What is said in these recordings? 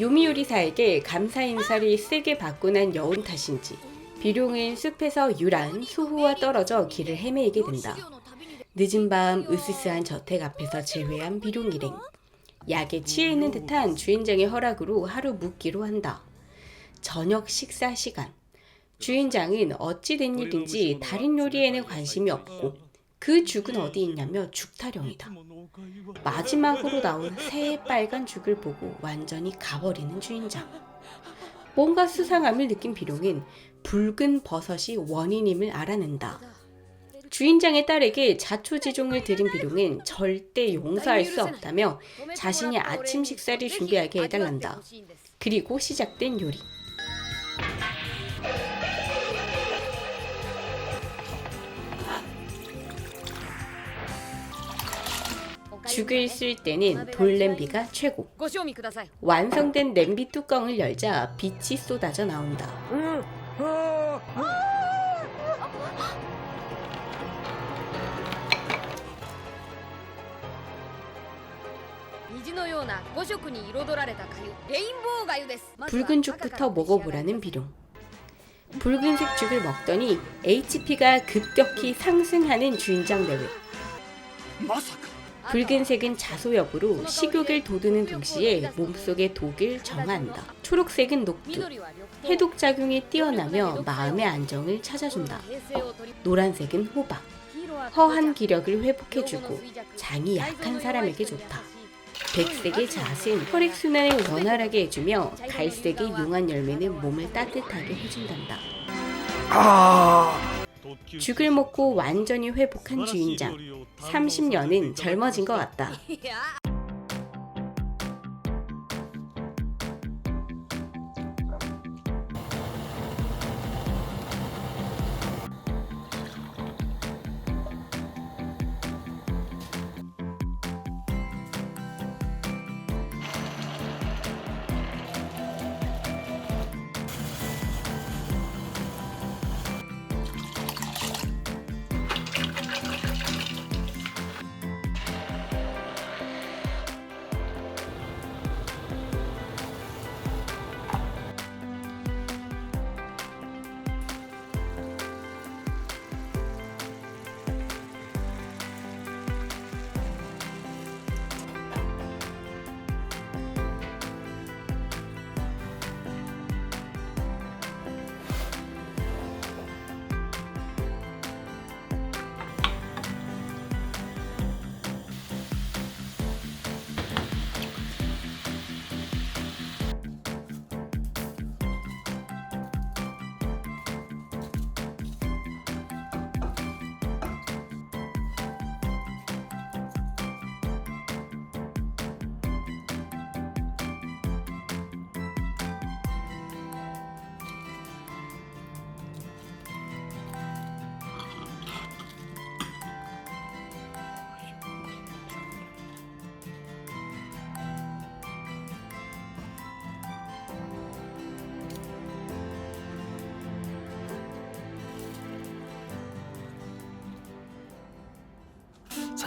요미요리사에게 감사 인사를 세게 받고 난 여운 탓인지 비룡은 숲에서 유란 수호와 떨어져 길을 헤매이게 된다. 늦은 밤 으스스한 저택 앞에서 재회한 비룡 일행. 약에 취해 있는 듯한 주인장의 허락으로 하루 묵기로 한다. 저녁 식사 시간. 주인장은 어찌 된 일인지 달인 요리에는 관심이 없고 그 죽은 어디 있냐며 죽타령이다. 마지막으로 나온 새의 빨간 죽을 보고 완전히 가버리는 주인장. 뭔가 수상함을 느낀 비룡은 붉은 버섯이 원인임을 알아낸다. 주인장의 딸에게 자초지종을 들인 비룡은 절대 용서할 수 없다며 자신이 아침 식사를 준비하게 해달란다. 그리고 시작된 요리. 죽을 쓸 때는 돌냄비가 최고. 완성된 냄비 뚜껑을 열자 빛이 쏟아져 나온다. 붉은 죽부터 먹어보라는 비룡. 붉은색 죽을 먹더니 HP가 급격히 상승하는 주인장 대회. 붉은색은 자소역으로 식욕을 돋우는 동시에 몸속의 독을 정한다. 초록색은 녹두. 해독작용이 뛰어나며 마음의 안정을 찾아준다. 노란색은 호박. 허한 기력을 회복해주고 장이 약한 사람에게 좋다. 백색의 잣은 혈액순환을 원활하게 해주며 갈색의 용한 열매는 몸을 따뜻하게 해준단다. 아... 죽을 먹고 완전히 회복한 주인장. 30년은 젊어진 것 같다.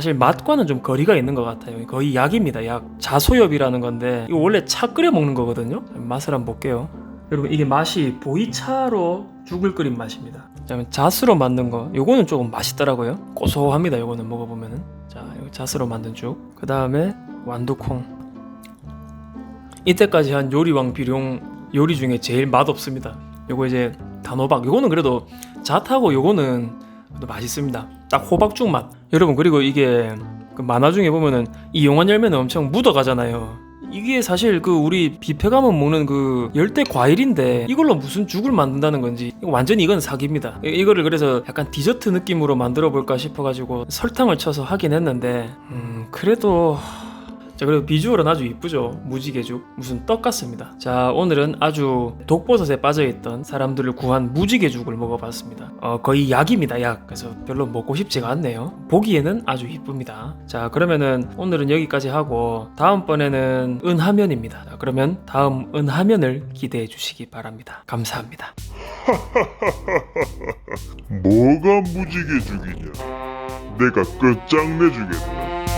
사실 맛과는 좀 거리가 있는 것 같아요. 거의 약입니다. 약 자소엽이라는 건데 이거 원래 차 끓여 먹는 거거든요. 맛을 한번 볼게요. 여러분 이게 맛이 보이차로 죽을 끓인 맛입니다. 그다음에 잣으로 만든 거 요거는 조금 맛있더라고요. 고소합니다. 요거는 먹어보면은 자 잣으로 만든 죽. 그 다음에 완두콩. 이때까지 한 요리왕 비룡 요리 중에 제일 맛없습니다. 요거 이제 단호박. 요거는 그래도 잣하고 요거는 또 맛있습니다. 딱 호박죽 맛. 여러분 그리고 이게 그 만화 중에 보면은 이 용한 열매는 엄청 묻어가잖아요. 이게 사실 그 우리 뷔페 가면 먹는 그 열대 과일인데 이걸로 무슨 죽을 만든다는 건지 완전히 이건 사기입니다. 이- 이거를 그래서 약간 디저트 느낌으로 만들어 볼까 싶어가지고 설탕을 쳐서 하긴 했는데 음 그래도 자 그리고 비주얼은 아주 이쁘죠. 무지개죽 무슨 떡 같습니다. 자 오늘은 아주 독버섯에 빠져있던 사람들을 구한 무지개죽을 먹어봤습니다. 어, 거의 약입니다 약. 그래서 별로 먹고 싶지가 않네요. 보기에는 아주 이쁩니다. 자 그러면은 오늘은 여기까지 하고 다음번에는 은하면입니다. 자, 그러면 다음 은하면을 기대해 주시기 바랍니다. 감사합니다. 뭐가 무지개 죽이냐? 내가 끝장내주겠다.